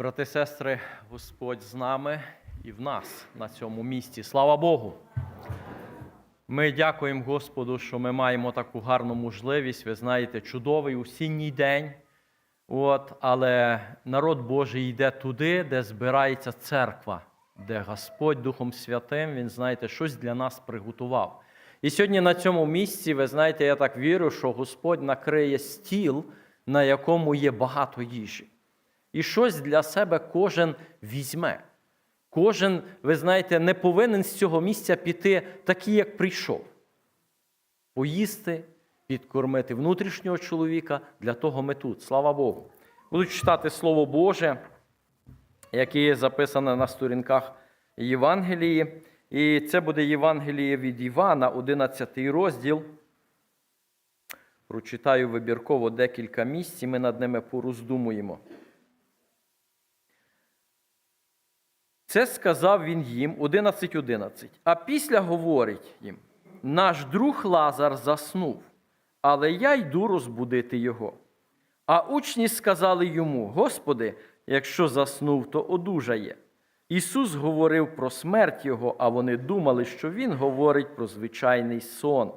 Брати, сестри, Господь з нами і в нас на цьому місці. Слава Богу! Ми дякуємо Господу, що ми маємо таку гарну можливість. Ви знаєте, чудовий осінній день. От, але народ Божий йде туди, де збирається церква, де Господь Духом Святим, Він, знаєте, щось для нас приготував. І сьогодні на цьому місці, ви знаєте, я так вірю, що Господь накриє стіл, на якому є багато їжі. І щось для себе кожен візьме. Кожен, ви знаєте, не повинен з цього місця піти такий, як прийшов. Поїсти, підкормити внутрішнього чоловіка. Для того ми тут. Слава Богу. Буду читати Слово Боже, яке є записане на сторінках Євангелії. І це буде Євангеліє від Івана, 11 розділ. Прочитаю вибірково декілька місць, і ми над ними пороздумуємо. Це сказав він їм 11.11. 11. А після говорить їм: наш друг Лазар заснув, але я йду розбудити його. А учні сказали йому: Господи, якщо заснув, то одужає. Ісус говорив про смерть Його, а вони думали, що Він говорить про звичайний сон.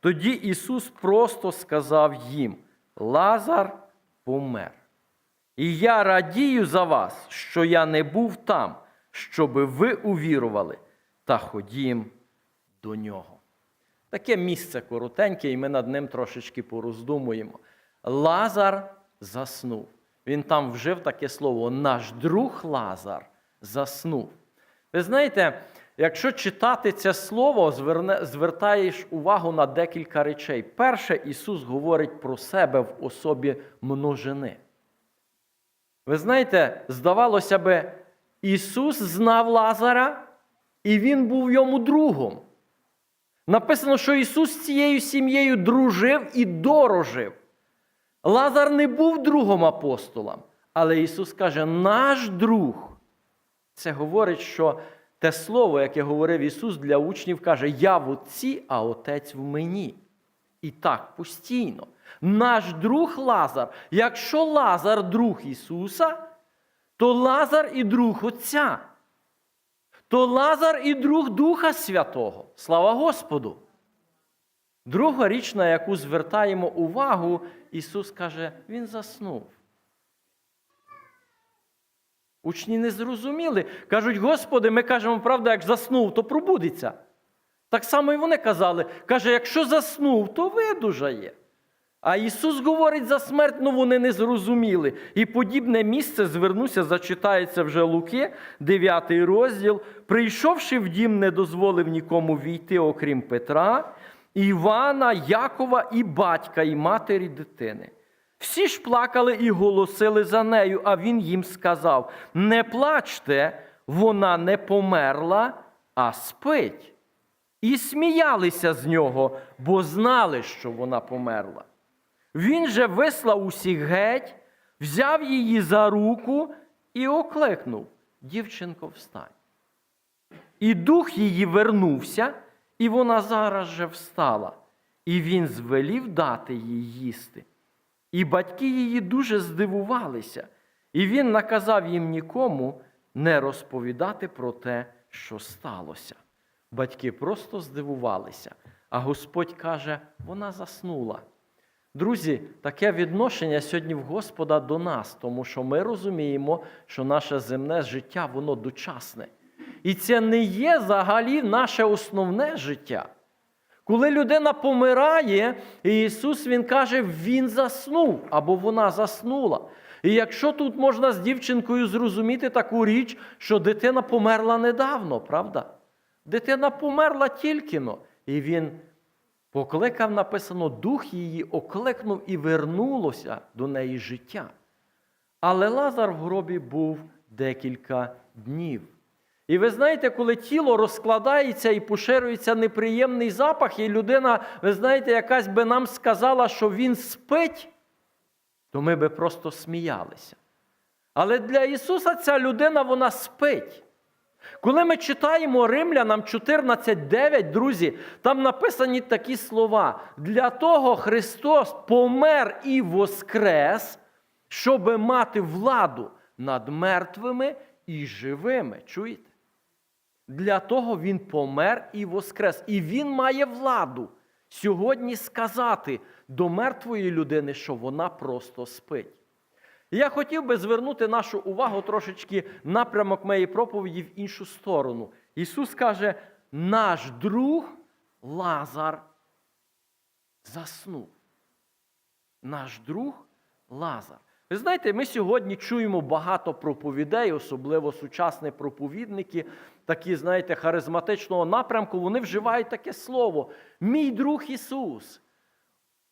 Тоді Ісус просто сказав їм: Лазар помер. І я радію за вас, що я не був там, щоби ви увірували, та ходім до нього. Таке місце коротеньке, і ми над ним трошечки пороздумуємо. Лазар заснув. Він там вжив таке слово, наш друг Лазар заснув. Ви знаєте, якщо читати це слово, звертаєш увагу на декілька речей. Перше, Ісус говорить про себе в особі множини. Ви знаєте, здавалося би, Ісус знав Лазара, і Він був йому другом. Написано, що Ісус з цією сім'єю дружив і дорожив. Лазар не був другом апостолом, але Ісус каже, наш друг. Це говорить, що те слово, яке говорив Ісус для учнів, каже: Я в Отці, а Отець в мені. І так постійно. Наш друг Лазар. Якщо Лазар друг Ісуса, то Лазар і друг Отця. То Лазар і друг Духа Святого. Слава Господу! Друга річ, на яку звертаємо увагу, Ісус каже, Він заснув. Учні не зрозуміли. Кажуть, Господи, ми кажемо, правда, як заснув, то пробудеться. Так само і вони казали. Каже, якщо заснув, то видужає. А Ісус говорить за смерть, ну вони не зрозуміли. І подібне місце звернуся, зачитається вже Луки, 9 розділ. Прийшовши в дім, не дозволив нікому війти, окрім Петра, Івана, Якова і батька, і матері дитини. Всі ж плакали і голосили за нею, а він їм сказав: Не плачте, вона не померла, а спить. І сміялися з нього, бо знали, що вона померла. Він же вислав усіх геть, взяв її за руку і окликнув: Дівчинко, встань. І дух її вернувся, і вона зараз же встала, і він звелів дати їй їсти. І батьки її дуже здивувалися, і він наказав їм нікому не розповідати про те, що сталося. Батьки просто здивувалися, а Господь каже, вона заснула. Друзі, таке відношення сьогодні в Господа до нас, тому що ми розуміємо, що наше земне життя, воно дочасне. І це не є взагалі наше основне життя. Коли людина помирає, Ісус Він каже, Він заснув або вона заснула. І якщо тут можна з дівчинкою зрозуміти таку річ, що дитина померла недавно, правда? Дитина померла тільки но. І він покликав, написано, дух її окликнув і вернулося до неї життя. Але Лазар в гробі був декілька днів. І ви знаєте, коли тіло розкладається і поширюється неприємний запах, і людина, ви знаєте, якась би нам сказала, що він спить, то ми би просто сміялися. Але для Ісуса ця людина вона спить. Коли ми читаємо Римлянам 14.9, друзі, там написані такі слова: для того Христос помер і воскрес, щоб мати владу над мертвими і живими. Чуєте? Для того він помер і воскрес. І він має владу сьогодні сказати до мертвої людини, що вона просто спить. Я хотів би звернути нашу увагу трошечки напрямок моєї проповіді в іншу сторону. Ісус каже, наш друг Лазар заснув. Наш друг Лазар. Ви знаєте, ми сьогодні чуємо багато проповідей, особливо сучасні проповідники, такі, знаєте, харизматичного напрямку, вони вживають таке слово: Мій друг Ісус.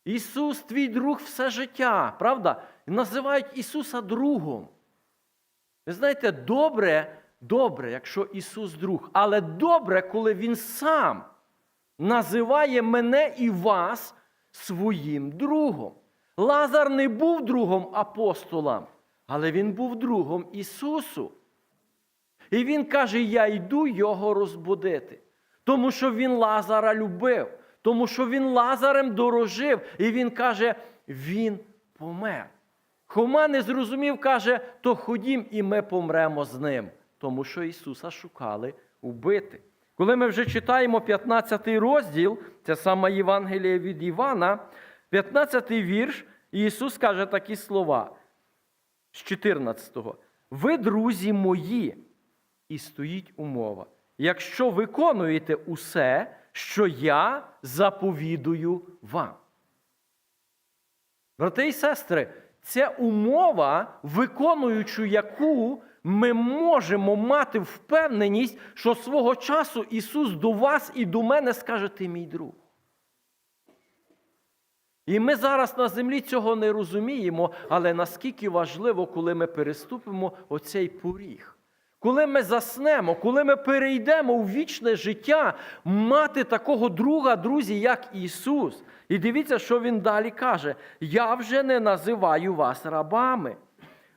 Ісус, твій друг все життя, правда? І називають Ісуса другом. Ви знаєте, добре, добре, якщо Ісус друг, але добре, коли Він сам називає мене і вас своїм другом. Лазар не був другом апостолам, але він був другом Ісусу. І він каже: Я йду його розбудити, тому що він Лазара любив, тому що він Лазарем дорожив. І він каже, він помер. Хома не зрозумів, каже, то ходім і ми помремо з ним, тому що Ісуса шукали убити. Коли ми вже читаємо 15 розділ, це саме Євангеліє від Івана, 15 вірш, Ісус каже такі слова з 14-го. Ви, друзі мої, і стоїть умова. Якщо виконуєте усе, що я заповідую вам. Брати і сестри, це умова, виконуючи яку ми можемо мати впевненість, що свого часу Ісус до вас і до мене скаже, ти мій друг. І ми зараз на землі цього не розуміємо, але наскільки важливо, коли ми переступимо оцей поріг. Коли ми заснемо, коли ми перейдемо у вічне життя, мати такого друга, друзі, як Ісус. І дивіться, що Він далі каже: Я вже не називаю вас рабами,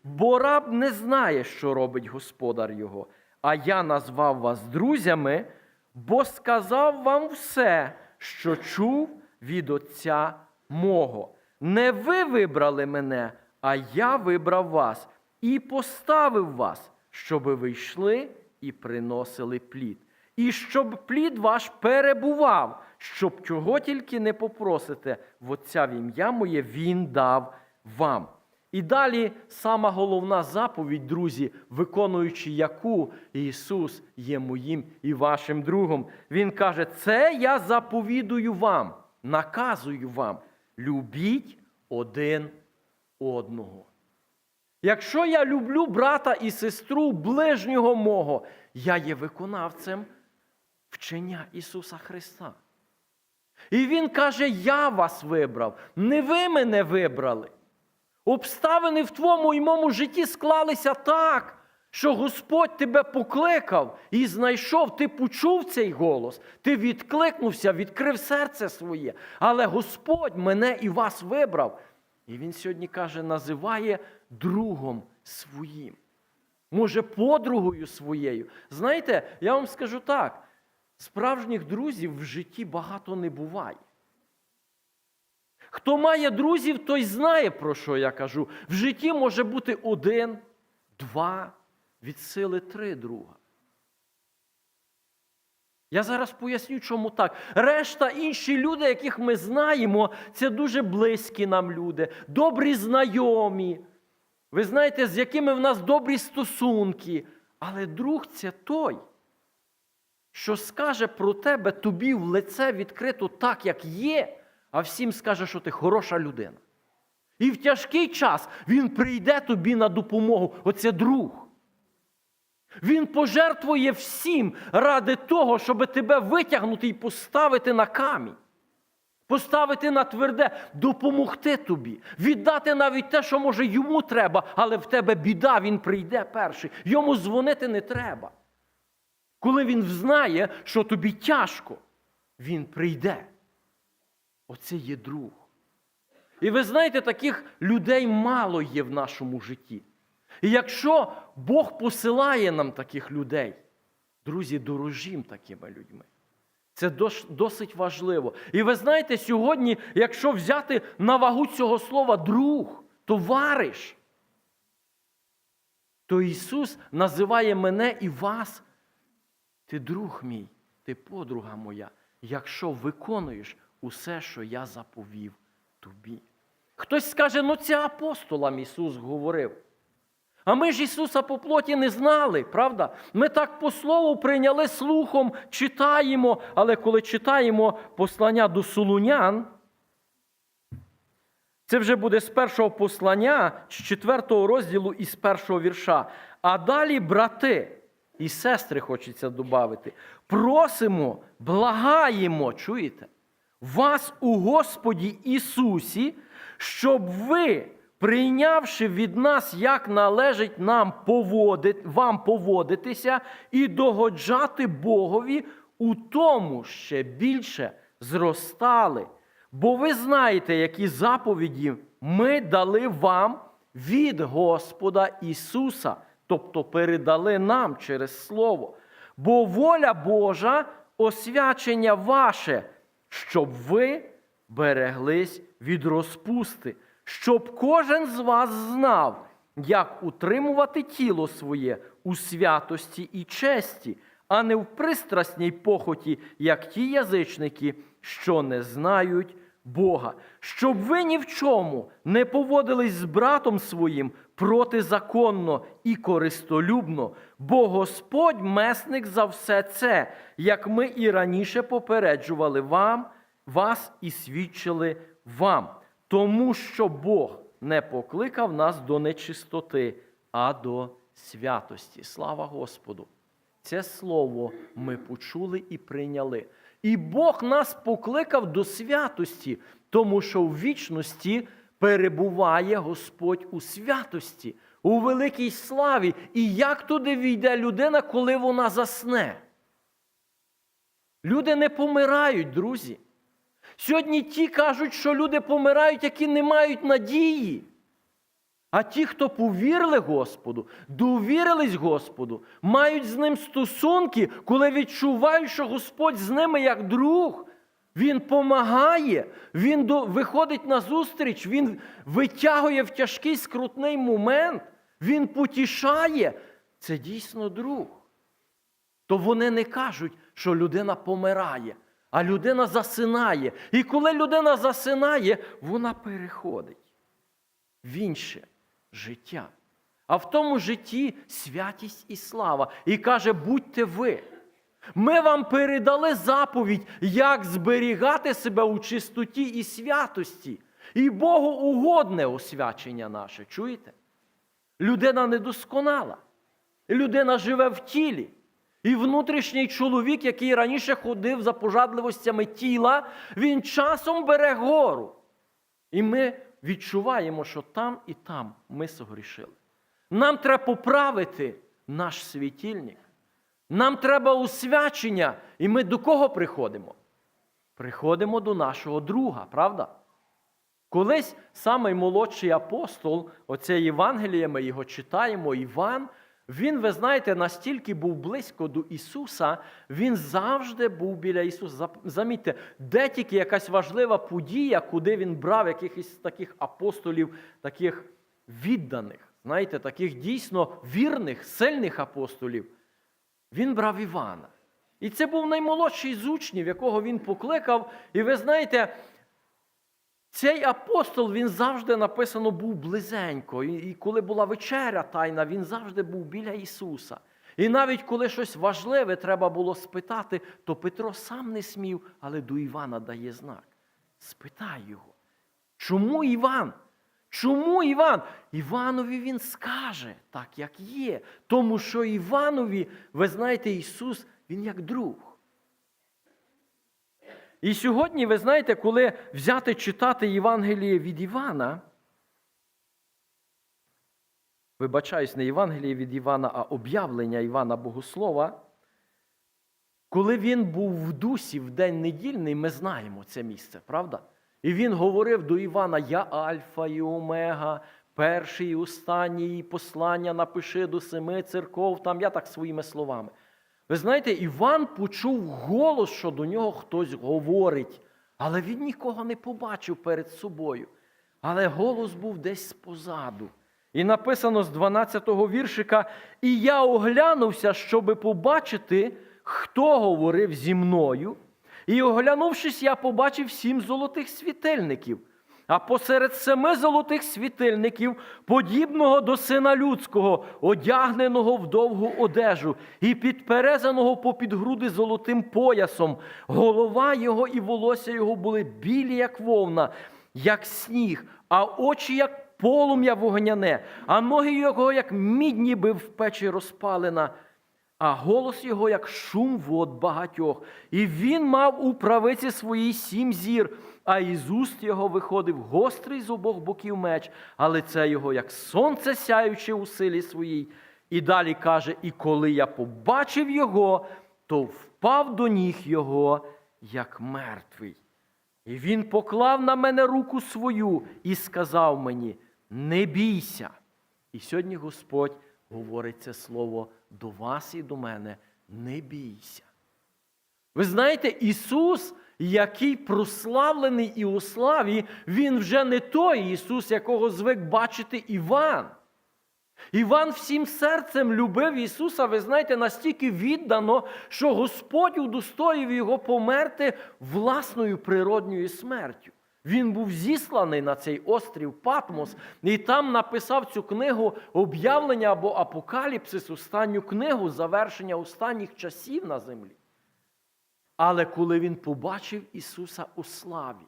бо раб не знає, що робить господар його. А я назвав вас друзями, бо сказав вам все, що чув від Отця мого. Не ви вибрали мене, а я вибрав вас і поставив вас, щоби ви йшли і приносили плід. І щоб плід ваш перебував, щоб чого тільки не попросите в Отця в ім'я моє, Він дав вам. І далі сама головна заповідь, друзі, виконуючи яку Ісус є моїм і вашим другом. Він каже: Це я заповідую вам, наказую вам, любіть один одного. Якщо я люблю брата і сестру ближнього мого, я є виконавцем вчення Ісуса Христа. І Він каже: Я вас вибрав, не ви мене вибрали. Обставини в твоєму і моєму житті склалися так, що Господь тебе покликав і знайшов, ти почув цей голос, ти відкликнувся, відкрив серце своє. Але Господь мене і вас вибрав. І Він сьогодні каже, називає другом своїм. Може, подругою своєю. Знаєте, я вам скажу так: справжніх друзів в житті багато не буває. Хто має друзів, той знає, про що я кажу. В житті може бути один, два, від сили три друга. Я зараз поясню, чому так. Решта інші люди, яких ми знаємо, це дуже близькі нам люди, добрі знайомі. Ви знаєте, з якими в нас добрі стосунки. Але друг це той, що скаже про тебе тобі в лице відкрито так, як є, а всім скаже, що ти хороша людина. І в тяжкий час він прийде тобі на допомогу. Оце друг. Він пожертвує всім ради того, щоб тебе витягнути і поставити на камінь, поставити на тверде, допомогти тобі, віддати навіть те, що може йому треба, але в тебе біда, він прийде перший. Йому дзвонити не треба. Коли він знає, що тобі тяжко, він прийде. Оце є друг. І ви знаєте, таких людей мало є в нашому житті. І якщо Бог посилає нам таких людей, друзі, дорожім такими людьми. Це досить важливо. І ви знаєте, сьогодні, якщо взяти на вагу цього слова друг, товариш, то Ісус називає мене і вас. Ти друг мій, ти подруга моя, якщо виконуєш усе, що я заповів тобі. Хтось скаже, ну це апостолам Ісус говорив. А ми ж Ісуса по плоті не знали, правда? Ми так по слову прийняли слухом, читаємо, але коли читаємо послання до Солунян, це вже буде з першого послання, з четвертого розділу і з першого вірша. А далі, брати і сестри, хочеться додати, просимо, благаємо, чуєте, вас у Господі Ісусі, щоб ви, прийнявши від нас, як належить нам поводити, вам поводитися і догоджати Богові, у тому ще більше зростали. Бо ви знаєте, які заповіді ми дали вам від Господа Ісуса, тобто передали нам через Слово. Бо воля Божа освячення ваше, щоб ви береглись від розпусти, щоб кожен з вас знав, як утримувати тіло своє у святості і честі, а не в пристрасній похоті, як ті язичники, що не знають Бога, щоб ви ні в чому не поводились з братом своїм протизаконно і користолюбно, бо Господь месник за все це, як ми і раніше попереджували вам, вас і свідчили вам, тому що Бог не покликав нас до нечистоти, а до святості. Слава Господу! Це слово ми почули і прийняли. І Бог нас покликав до святості, тому що в вічності перебуває Господь у святості, у великій славі. І як туди війде людина, коли вона засне? Люди не помирають, друзі. Сьогодні ті кажуть, що люди помирають, які не мають надії. А ті, хто повірили Господу, довірились Господу, мають з ним стосунки, коли відчувають, що Господь з ними як друг. Він помагає, він до, виходить на зустріч, він витягує в тяжкий скрутний момент, він потішає. Це дійсно друг. То вони не кажуть, що людина помирає, а людина засинає. І коли людина засинає, вона переходить в інше життя. А в тому житті святість і слава. І каже, будьте ви. Ми вам передали заповідь, як зберігати себе у чистоті і святості. І Богу угодне освячення наше. Чуєте? Людина недосконала. Людина живе в тілі. І внутрішній чоловік, який раніше ходив за пожадливостями тіла, він часом бере гору. І ми відчуваємо, що там і там ми согрішили. Нам треба поправити наш світильник. Нам треба усвячення. І ми до кого приходимо? Приходимо до нашого друга, правда? Колись самий молодший апостол, оце Євангеліє, ми його читаємо, Іван, він, ви знаєте, настільки був близько до Ісуса, він завжди був біля Ісуса. Замітьте, де тільки якась важлива подія, куди він брав якихось таких апостолів, таких відданих, знаєте, таких дійсно вірних, сильних апостолів, він брав Івана. І це був наймолодший з учнів, якого він покликав. І ви знаєте, цей апостол, він завжди написано був близенько. І, коли була вечеря тайна, він завжди був біля Ісуса. І навіть коли щось важливе треба було спитати, то Петро сам не смів, але до Івана дає знак. Спитай його. Чому Іван? Чому Іван? Іванові він скаже так, як є. Тому що Іванові, ви знаєте, Ісус, Він як друг. І сьогодні, ви знаєте, коли взяти читати Євангеліє від Івана, вибачаюсь, не Євангеліє від Івана, а об'явлення Івана Богослова, коли він був в дусі в день недільний, ми знаємо це місце, правда? І він говорив до Івана: Я Альфа і Омега, перший і останній послання напиши до семи церков, там я так своїми словами. Ви знаєте, Іван почув голос, що до нього хтось говорить, але він нікого не побачив перед собою. Але голос був десь позаду. І написано з 12-го віршика: І я оглянувся, щоби побачити, хто говорив зі мною. І оглянувшись, я побачив сім золотих світильників. А посеред семи золотих світильників, подібного до сина людського, одягненого в довгу одежу і підперезаного попід груди золотим поясом, голова його і волосся його були білі, як вовна, як сніг, а очі, як полум'я вогняне, а ноги його, як мідь ніби в печі розпалена а голос його, як шум вод багатьох. І він мав у правиці своїй сім зір, а із уст його виходив гострий з обох боків меч, а лице його, як сонце сяюче у силі своїй. І далі каже: І коли я побачив його, то впав до ніг його, як мертвий. І він поклав на мене руку свою і сказав мені: Не бійся. І сьогодні Господь говорить це слово до вас і до мене: не бійся. Ви знаєте, Ісус, який прославлений і у славі, Він вже не той Ісус, якого звик бачити Іван. Іван всім серцем любив Ісуса, ви знаєте, настільки віддано, що Господь удостоїв його померти власною природньою смертю. Він був зісланий на цей острів Патмос і там написав цю книгу об'явлення або Апокаліпсис, останню книгу завершення останніх часів на землі. Але коли він побачив Ісуса у славі,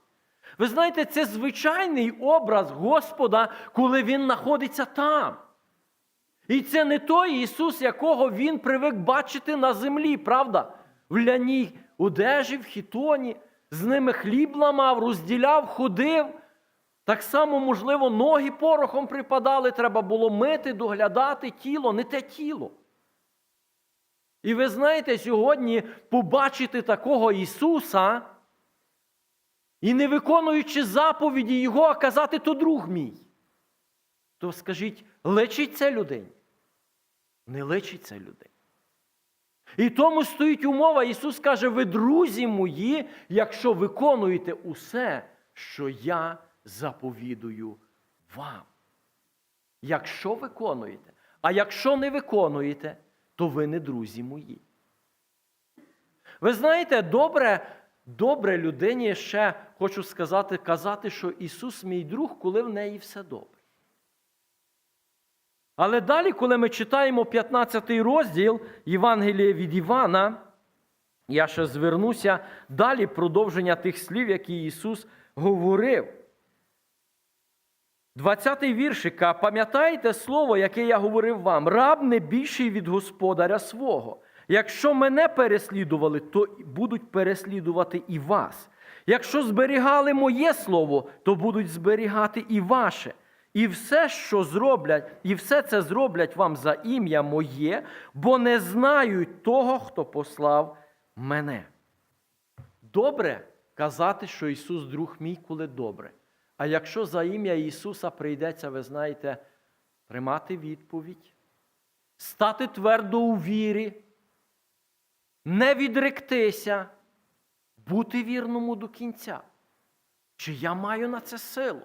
ви знаєте, це звичайний образ Господа, коли Він знаходиться там. І це не той Ісус, якого Він привик бачити на землі, правда? В ляній одежі, в хітоні з ними хліб ламав, розділяв, ходив. Так само, можливо, ноги порохом припадали, треба було мити, доглядати тіло, не те тіло. І ви знаєте, сьогодні побачити такого Ісуса і не виконуючи заповіді Його, а казати, то друг мій. То скажіть, лечить це людей? Не лечить це людей. І тому стоїть умова, Ісус каже, ви друзі мої, якщо виконуєте усе, що я заповідую вам. Якщо виконуєте, а якщо не виконуєте, то ви не друзі мої. Ви знаєте, добре, добре людині ще хочу сказати, казати, що Ісус мій друг, коли в неї все добре. Але далі, коли ми читаємо 15 розділ Євангелія від Івана, я ще звернуся далі продовження тих слів, які Ісус говорив. 20-й віршика, пам'ятаєте слово, яке я говорив вам, раб не більший від господаря свого. Якщо мене переслідували, то будуть переслідувати і вас. Якщо зберігали моє слово, то будуть зберігати і ваше. І все, що зроблять, і все це зроблять вам за ім'я моє, бо не знають того, хто послав мене. Добре казати, що Ісус друг мій, коли добре. А якщо за ім'я Ісуса прийдеться, ви знаєте, тримати відповідь, стати твердо у вірі, не відректися, бути вірному до кінця. Чи я маю на це силу?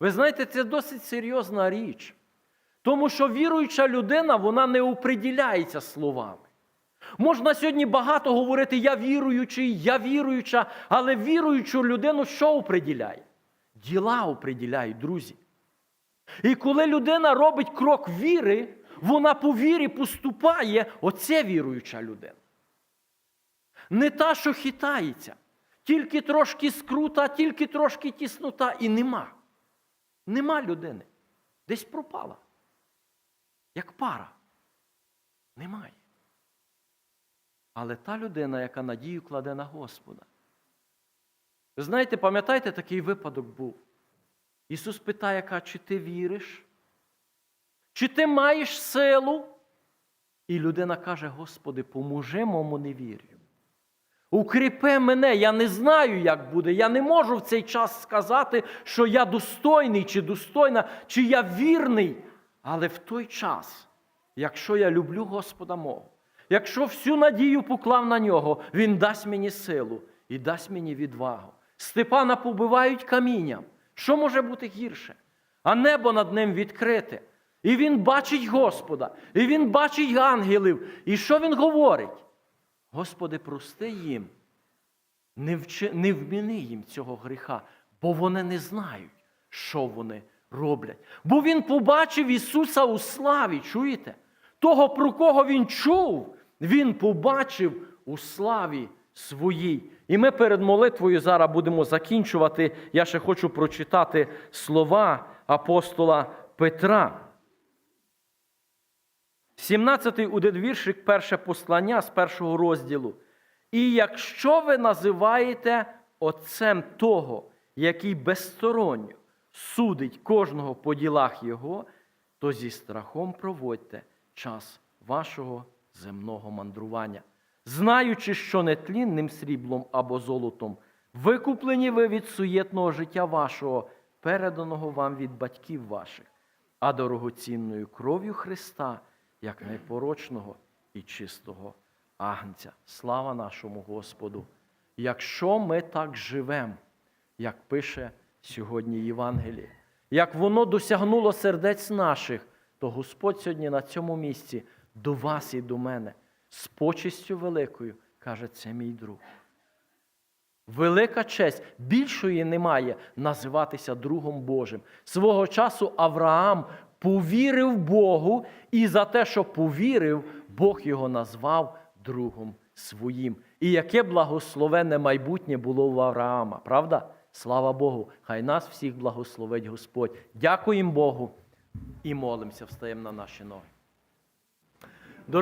Ви знаєте, це досить серйозна річ. Тому що віруюча людина, вона не оприділяється словами. Можна сьогодні багато говорити я віруючий, я віруюча, але віруючу людину що оприділяє? Діла оприділяють, друзі. І коли людина робить крок віри, вона по вірі поступає, оце віруюча людина. Не та, що хитається, тільки трошки скрута, тільки трошки тіснота і нема. Нема людини. Десь пропала. Як пара. Немає. Але та людина, яка надію кладе на Господа. Ви знаєте, пам'ятаєте, такий випадок був? Ісус питає, яка, чи ти віриш? Чи ти маєш силу? І людина каже: Господи, поможи моєму невір'ю. Укріпи мене, я не знаю, як буде. Я не можу в цей час сказати, що я достойний чи достойна, чи я вірний. Але в той час, якщо я люблю Господа мого, якщо всю надію поклав на нього, Він дасть мені силу і дасть мені відвагу. Степана побивають камінням. Що може бути гірше? а небо над ним відкрите. І він бачить Господа, і він бачить ангелів. І що він говорить? Господи, прости їм, не, вчи, не вміни їм цього гріха, бо вони не знають, що вони роблять. Бо він побачив Ісуса у славі, чуєте? Того, про кого він чув, він побачив у славі своїй. І ми перед молитвою зараз будемо закінчувати. Я ще хочу прочитати слова апостола Петра. 17-й удедвіршик, перше послання з першого розділу. І якщо ви називаєте отцем того, який безсторонньо судить кожного по ділах його, то зі страхом проводьте час вашого земного мандрування, знаючи, що нетлінним сріблом або золотом викуплені ви від суєтного життя вашого, переданого вам від батьків ваших, а дорогоцінною кров'ю Христа, як непорочного і чистого агнця. Слава нашому Господу! Якщо ми так живемо, як пише сьогодні Євангеліє, як воно досягнуло сердець наших, то Господь сьогодні на цьому місці до вас і до мене з почестю великою каже, це мій друг. Велика честь, більшої немає називатися другом Божим. Свого часу Авраам повірив Богу, і за те, що повірив, Бог його назвав другом своїм. І яке благословенне майбутнє було в Авраама, правда? Слава Богу! Хай нас всіх благословить Господь. Дякуємо Богу і молимося, встаємо на наші ноги.